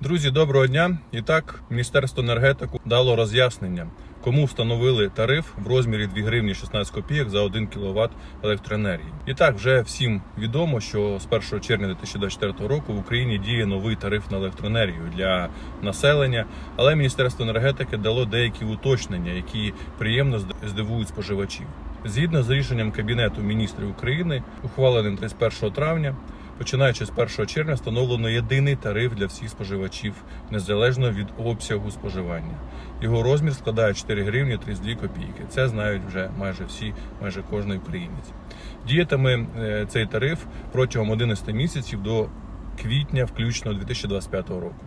Друзі, доброго дня! І так, Міністерство енергетику дало роз'яснення, кому встановили тариф в розмірі 2 гривні 16 копійок за 1 кВт електроенергії. І так, вже всім відомо, що з 1 червня 2024 року в Україні діє новий тариф на електроенергію для населення. Але Міністерство енергетики дало деякі уточнення, які приємно здивують споживачів. Згідно з рішенням Кабінету міністрів України, ухваленим 31 травня. Починаючи з 1 червня встановлено єдиний тариф для всіх споживачів незалежно від обсягу споживання. Його розмір складає 4 гривні 32 копійки. Це знають вже майже всі, майже кожен українець. Діятиме е, цей тариф протягом 11 місяців до квітня, включно 2025 року.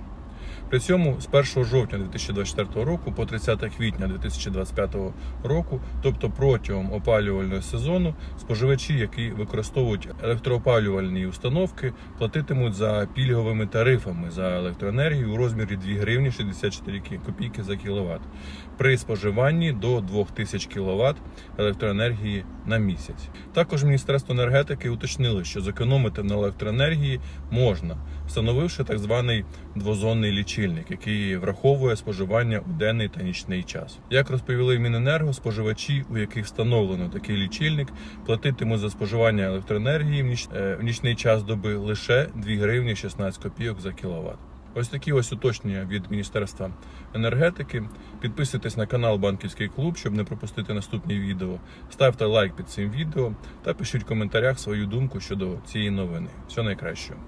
При цьому з 1 жовтня 2024 року по 30 квітня 2025 року, тобто протягом опалювального сезону, споживачі, які використовують електроопалювальні установки, платитимуть за пільговими тарифами за електроенергію у розмірі 2 гривні 64 копійки за кіловат. При споживанні до 2000 кВт електроенергії на місяць. Також Міністерство енергетики уточнило, що зекономити на електроенергії можна, встановивши так званий двозонний лічильник, який враховує споживання у денний та нічний час. Як розповіли Міненерго, споживачі, у яких встановлено такий лічильник, платитимуть за споживання електроенергії в, е, в нічний час доби лише 2 гривні 16 копійок за кіловат. Ось такі ось уточнення від Міністерства енергетики. Підписуйтесь на канал Банківський клуб, щоб не пропустити наступні відео. Ставте лайк під цим відео та пишіть в коментарях свою думку щодо цієї новини. Всього найкращого.